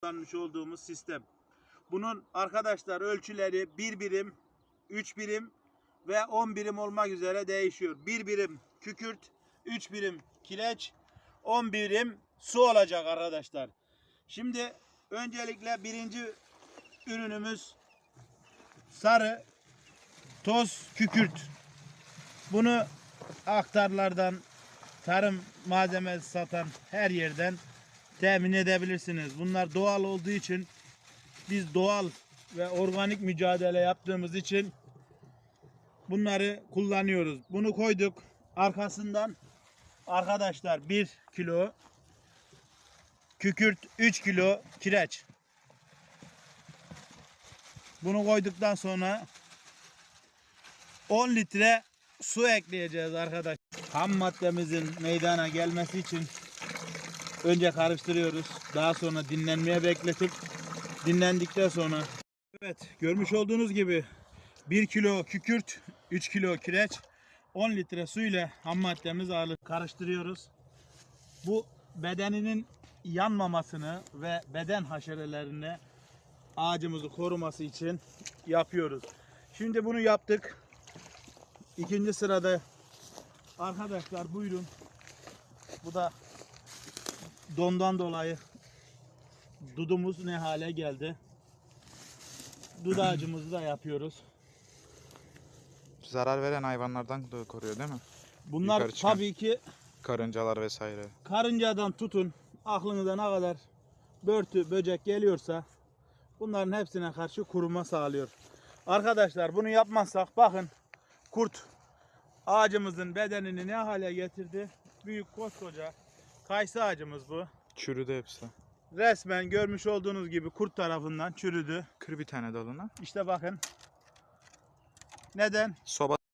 kullanmış olduğumuz sistem. Bunun arkadaşlar ölçüleri 1 birim, 3 birim ve 10 birim olmak üzere değişiyor. 1 birim kükürt, 3 birim kireç, 10 birim su olacak arkadaşlar. Şimdi öncelikle birinci ürünümüz sarı toz kükürt. Bunu aktarlardan, tarım malzemesi satan her yerden temin edebilirsiniz. Bunlar doğal olduğu için biz doğal ve organik mücadele yaptığımız için bunları kullanıyoruz. Bunu koyduk. Arkasından arkadaşlar 1 kilo kükürt 3 kilo kireç. Bunu koyduktan sonra 10 litre su ekleyeceğiz arkadaşlar. Ham maddemizin meydana gelmesi için önce karıştırıyoruz. Daha sonra dinlenmeye bekletip dinlendikten sonra Evet görmüş olduğunuz gibi 1 kilo kükürt 3 kilo kireç 10 litre su ile ham maddemizi alıp karıştırıyoruz. Bu bedeninin yanmamasını ve beden haşerelerini ağacımızı koruması için yapıyoruz. Şimdi bunu yaptık. İkinci sırada arkadaşlar buyurun. Bu da dondan dolayı dudumuz ne hale geldi. Dud ağacımızı da yapıyoruz. Zarar veren hayvanlardan da koruyor değil mi? Bunlar Yukarı çıkan. tabii ki Karıncalar vesaire. karıncadan tutun aklınıza ne kadar börtü böcek geliyorsa bunların hepsine karşı koruma sağlıyor. Arkadaşlar bunu yapmazsak bakın kurt ağacımızın bedenini ne hale getirdi. Büyük koskoca kayısı ağacımız bu. Çürüdü hepsi. Resmen görmüş olduğunuz gibi kurt tarafından çürüdü. Kır bir tane dalına. İşte bakın. Neden? Soba